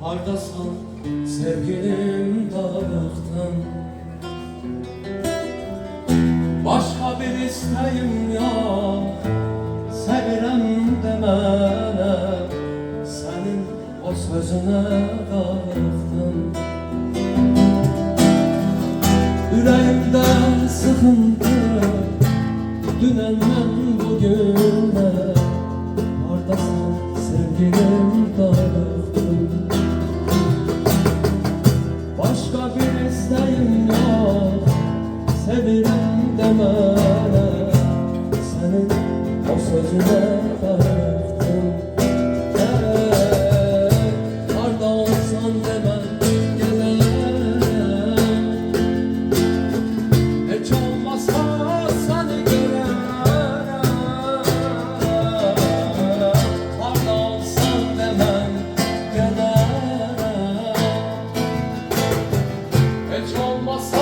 Hardasın sevgilim dağlıktan. Başka bir isteğim yok Sevirem demene. Senin o sözüne dağlıktan Yüreğimde sıkıntı Dünenden bugüne Oradasın sevgilim Senin o sözüne darlıktım Hey, Arda olsan demem hiç olmazsa seni gören Parla olsan demem gelen Hiç olmazsa